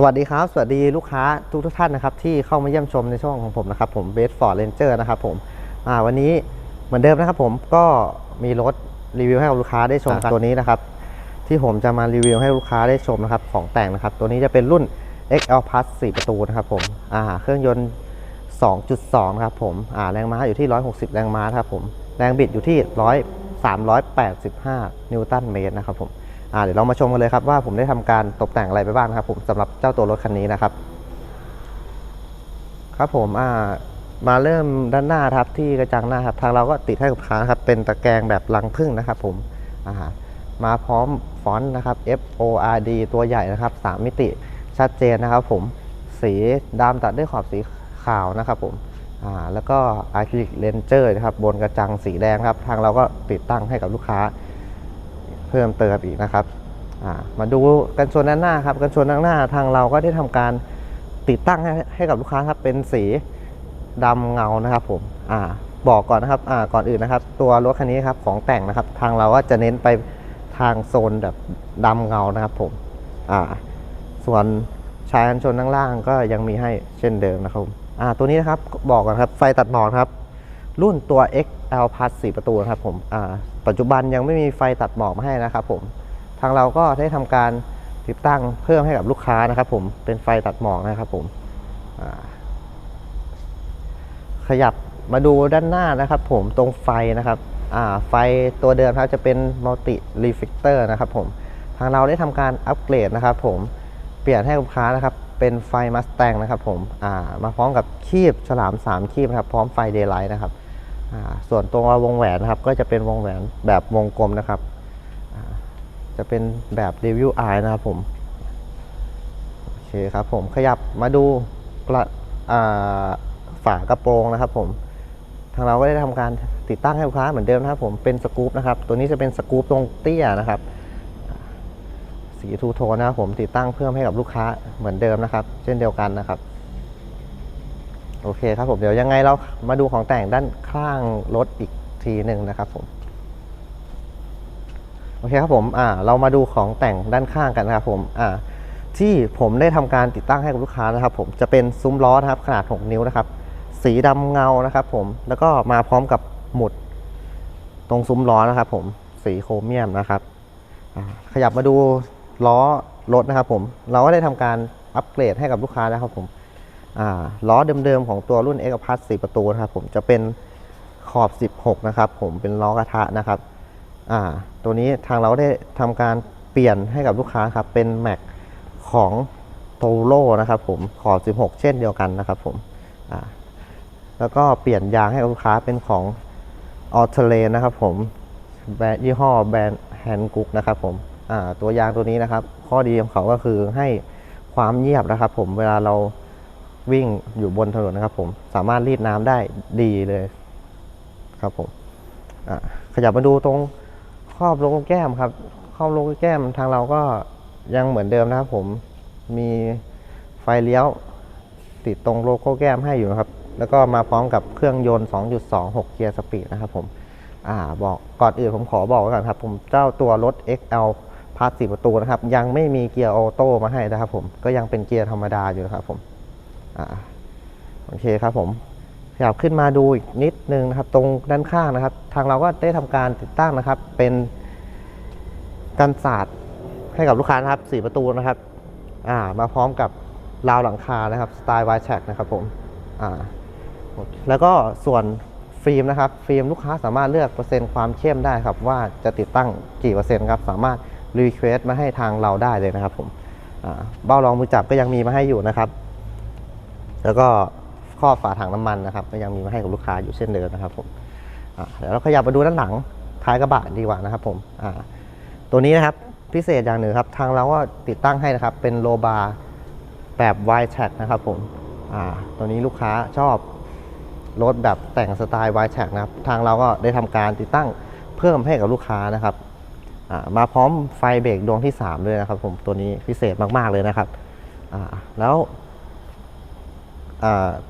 สวัสดีครับ สวัสดีลูกค้าทุกทุกๆท่านนะครับที่เข้ามาเยี่ยมชมในช่องของผมนะครับผมเบสฟอร์ดเรนเจอร์นะครับผมอ่าวันนี้เหมือนเดิมนะครับผมก็มีรถรีวิวให้กับลูกค้าได้ชมกันตัวนี้นะครับ ที่ผมจะมารีวิวให้ลูกค้าได้ชมนะครับของแต่งนะครับ ตัวนี้จะเป็นรุ่น XL Plus 4 ประตูนะครับผมอ่าเครื่องยนต์ 2.2 นะครับผมอ่าแรงม้าอยู่ที่ 160 แรงม้าครับผมแรงบิดอยู่ที่100 385 นิวตันเมตรนะครับผมอ่า เดี๋ยวเรามาชมกันเลยครับว่าผมได้ทำการตกแต่งอะไรไปบ้างนะครับผมสำหรับเจ้าตัวรถคันนี้นะครับ ครับผมมาเริ่มด้านหน้าครับที่กระจังหน้าครับทางเราก็ติดให้กับลูกค้านะครับเป็นตะแกรงแบบรังผึ้งนะครับผมมาพร้อมฟอนต์นะครับ F O R D ตัวใหญ่นะครับ 3 มิติชัดเจนนะครับผมสีดำตัดด้วยขอบสีขาวนะครับผมแล้วก็อะคริลิกเลนเจอร์นะครับบนกระจังสีแดงครับ ทางเราก็ติดตั้งให้กับลูกค้า เพิ่มเติมอีกนะครับมาดูกันชนด้านหน้าครับกันชนด้านหน้าทางเราก็ได้ทำการติดตั้งให้ให้กับลูกค้าครับเป็นสีดำเงานะครับผมอ่าบอกก่อนนะครับอ่าก่อนอื่นนะครับ ตัวรถคันนี้ครับของแต่งนะครับ ทางเราก็จะเน้นไปทางโซนแบบดำเงานะครับผมอ่าส่วนชายกันชนด้านล่างก็ยังมีให้เช่นเดิมนะครับอ่าตัวนี้นะครับบอกก่อนครับไฟตัดหมอกครับ รุ่นตัว XL Plus 4 ประตูนะครับผมปัจจุบันยังไม่มีไฟตัดหมอกมาให้นะครับผม ทางเราก็ได้ทำการติดตั้งเพิ่มให้กับลูกค้านะครับผมเป็นไฟตัดหมอกนะครับผมขยับมาดูด้านหน้านะครับผมตรงไฟนะครับไฟตัวเดิมครับจะเป็นมัลติรีฟิกเตอร์นะครับผมทางเราได้ทำการอัปเกรดนะครับผมเปลี่ยนให้ลูกค้านะครับเป็นไฟมัสแตงนะครับผมมาพร้อมกับคีบฉลาม 3 คีบนะครับพร้อมไฟเดย์ไลท์นะครับ ส่วนตัววงแหวนนะครับก็จะเป็นวงแหวนแบบวงกลมนะครับ จะเป็นแบบ Devil Eye นะครับผมโอเคครับผมขยับมาดูกระฝากระโปรงนะครับผมทางเราก็ได้ทำการติดตั้งให้ลูกค้าเหมือนเดิมนะครับผมเป็นสกู๊ปนะครับตัวนี้จะเป็นสกู๊ปตรงเตี้ยนะครับสีทูโทนนะครับผมติดตั้งเพิ่มให้กับลูกค้าเหมือนเดิมนะครับ เช่นเดียวกันนะครับ โอเคครับผมเดี๋ยวยังไงเรามาดูของแต่งด้านข้างรถอีกทีหนึ่งนะครับผมโอเคครับผมอ่าเรามาดูของแต่งด้านข้างกันนะครับผมอ่าที่ผมได้ทำการติดตั้งให้กับลูกค้านะครับ ผมจะเป็นซุ้มล้อนะครับขนาด 6 นิ้วนะครับ สีดำเงานะครับ ผมแล้วก็มาพร้อมกับหมุด ตรงซุ้มล้อนะครับ ผมสีโครเมียมนะครับขยับมาดูล้อรถนะครับ ผมเราก็ได้ทำการอัปเกรดให้กับลูกค้านะครับ ผม ล้อเดิมๆของตัวรุ่น X Plus 4ประตูนะครับผมจะเป็นขอบ 16 นะครับผมเป็นล้อกระทะนะครับตัวนี้ทางเราได้ทำการเปลี่ยนให้กับลูกค้าครับเป็นแม็กของโตโ o นะครับผมขอบ 16 เช่นเดียวกันนะครับผมแล้วก็เปลี่ยนยางให้กับลูกค้าเป็นของออเทเลนะครับผมแบรนด์ยี่ห้อแบรนด์แฮนกุ๊กนะครับผมตัวยางตัวนี้นะครับ ข้อดีของเขาก็คือให้ความเงียบนะครับผมเวลาเรา วิ่งอยู่บนถนนนะครับผมสามารถรีดน้ำได้ดีเลยครับผมขยับมาดูตรงครอบโลโก้แก้มครับครอบโลโก้แก้มทางเราก็ยังเหมือนเดิมนะครับผมมีไฟเลี้ยวติดตรงโลโก้แก้มให้อยู่นะครับ แล้วก็มาพร้อมกับเครื่องยนต์ 2.26 เกียร์สปีดนะครับผมอ่าบอกก่อนอื่นผมขอบอกไว้ก่อนครับ ผมเจ้าตัวรถ XL พาสสี่ประตูนะครับ ยังไม่มีเกียร์ออโต้มาให้นะครับผมก็ยังเป็นเกียร์ธรรมดาอยู่นะครับผม อ่าโอเคครับผมขยับขึ้นมาดูอีกนิดนึงนะครับ ตรงด้านข้างนะครับ ทางเราก็ได้ทำการติดตั้งนะครับ เป็นกันศาสตร์ให้กับลูกค้านะครับสี่ประตูนะครับอ่ามาพร้อมกับราวหลังคานะครับสไตล์วายแชกนะครับผมอ่าแล้วก็ส่วนฟิล์มนะครับ ฟิล์มลูกค้าสามารถเลือกเปอร์เซ็นต์ความเข้มได้ครับ ว่าจะติดตั้งกี่เปอร์เซ็นต์ครับ สามารถรีเควสมาให้ทางเราได้เลยนะครับผมเบ้ารองมือจับก็ยังมีมาให้อยู่นะครับ แล้วก็ข้อบฝาถังน้ำมันนะครับก็ยังมีมาให้กับลูกค้าอยู่เช่นเดิมนะครับผมเดี๋ยวเราขยับมาดูด้านหลังท้ายกระบะดีกว่านะครับผมตัวนี้นะครับพิเศษอย่างหนึ่งครับทางเราก็ติดตั้งให้นะครับ เป็นโลบาร์แบบวท์แชนะครับผมตัวนี้ลูกค้าชอบรถแบบแต่งสไตล์วท์แท็กนะครับ ทางเราก็ได้ทำการติดตั้งเพิ่มให้กับลูกค้านะครับมาพร้อมไฟเบรกดวงที่ 3 ด้วยนะครับผมตัวนี้พิเศษมาก ๆ เลยนะครับแล้ว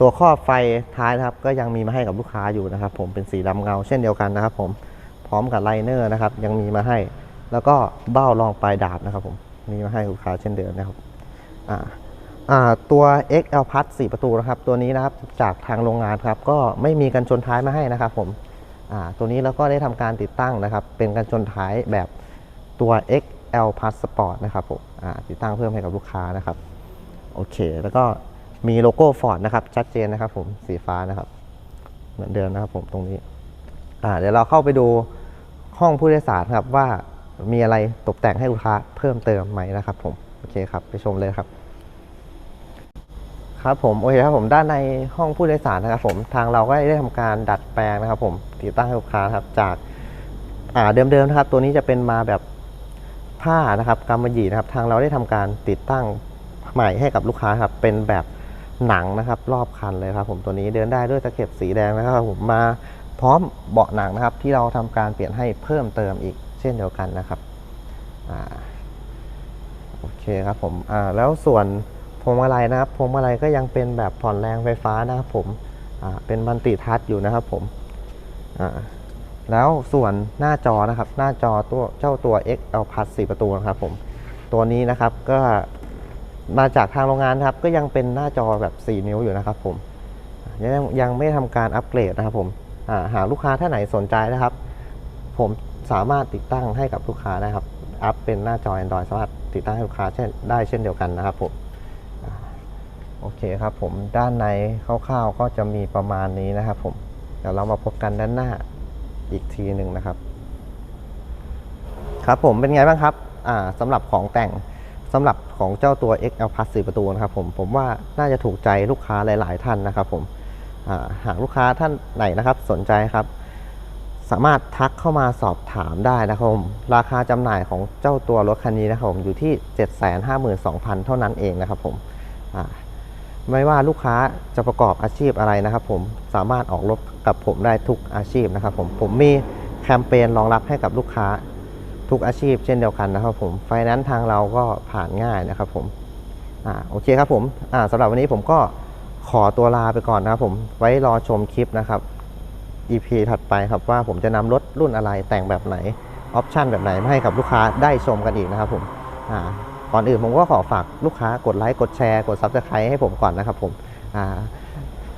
ตัวข้อบไฟท้ายนะครับ ก็ยังมีมาให้กับลูกค้าอยู่นะครับ ผมเป็นสีดำเงาเช่นเดียวกันนะครับ ผมพร้อมกับไลเนอร์นะครับ ยังมีมาให้ แล้วก็เบ้ารองปลายดาบนะครับ ผมมีมาให้ลูกค้าเช่นเดิมนะครับตัว XL Plus 4 ประตูนะครับ ตัวนี้นะครับจากทางโรงงานครับ ก็ไม่มีกันชนท้ายมาให้นะครับ ผมตัวนี้เราก็ได้ทำการติดตั้งนะครับ เป็นกันชนท้ายแบบตัว XL Plus Sport นะครับผมติดตั้งเพิ่มให้กับลูกค้านะครับ โอเค แล้วก็ มีโลโก้ Ford นะครับ ชัดเจนนะครับผมสีฟ้านะครับ เหมือนเดิมนะครับผมตรงนี้อ่าเดี๋ยวเราเข้าไปดูห้องผู้โดยสารครับว่ามีอะไรตกแต่งให้ลูกค้าเพิ่มเติมไหมนะครับ ผมโอเคครับไปชมเลยครับ ครับผมโอเคครับผมด้านในห้องผู้โดยสารนะครับ ผมทางเราก็ได้ทำการดัดแปลงนะครับ ผมติดตั้งให้ลูกค้าครับจากอ่าเดิมๆนะครับ ตัวนี้จะเป็นมาแบบผ้านะครับกำมะหยี่นะครับ ทางเราได้ทำการติดตั้งใหม่ให้กับลูกค้าครับเป็นแบบ หนังนะครับรอบคันเลยครับผมตัวนี้เดินได้ด้วยตะเข็บสีแดงนะครับผมมาพร้อมเบาะหนังนะครับ ที่เราทำการเปลี่ยนให้เพิ่มเติมอีกเช่นเดียวกันนะครับอ่าโอเคครับผมอ่าแล้วส่วนพวงมาลัยนะครับพวงมาลัยก็ยังเป็นแบบผ่อนแรงไฟฟ้านะครับผมอ่าเป็นมัลติทัชอยู่นะครับผมอ่าแล้วส่วนหน้าจอนะครับ หน้าจอตัวเจ้าตัว XL Plus 4 ประตูนะครับผมตัวนี้นะครับก็ มาจากทางโรงงานครับ ก็ยังเป็นหน้าจอแบบ 4 นิ้วอยู่นะครับผมยังยังไม่ทำการอัปเกรดนะครับผมหากลูกค้าท่านไหนสนใจนะครับ ผมสามารถติดตั้งให้กับลูกค้านะครับ อัพเป็นหน้าจอ Android สามารถติดตั้งให้ลูกค้าเช่นได้เช่นเดียวกันนะครับผมโอเคครับผมด้านในคร่าวๆก็จะมีประมาณนี้นะครับผมเดี๋ยวเรามาพบกันด้านหน้าอีกทีหนึ่งนะครับ ครับผมเป็นไงบ้างครับสำหรับของแต่ง สำหรับของเจ้าตัว XL Plus 4ประตูนะครับผมผมว่าน่าจะถูกใจลูกค้าหลาย ๆ ท่านนะครับผมหากลูกค้าท่านไหนนะครับสนใจครับ สามารถทักเข้ามาสอบถามได้นะครับผมราคาจำหน่ายของเจ้าตัวรถคันนี้นะครับผมอยู่ที่ 752,000 เท่านั้นเองนะครับผมไม่ว่าลูกค้าจะประกอบอาชีพอะไรนะครับผมสามารถออกรถกับผมได้ทุกอาชีพนะครับผมผมมีแคมเปญรองรับให้กับลูกค้า ทุกอาชีพเช่นเดียวกันนะครับผมไฟนั้นซ์ทางเราก็ผ่านง่ายนะครับผมอ่าโอเคครับผมอ่าสำหรับวันนี้ผมก็ขอตัวลาไปก่อนนะครับผมไว้รอชมคลิปนะครับ EP ถัดไปครับว่าผมจะนำรถรุ่นอะไรแต่งแบบไหนออปชันแบบไหนมาให้กับลูกค้าได้ชมกันอีกนะครับผมอ่าก่อนอื่นผมก็ขอฝากลูกค้ากดไลค์กดแชร์กด Subscribe ให้ผมก่อนนะครับผมอ่า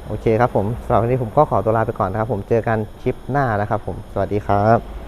โอเคครับผมสำหรับวันนี้ผมก็ขอตัวลาไปก่อนนะครับผมเจอกันคลิปหน้านะครับผมสวัสดีครับ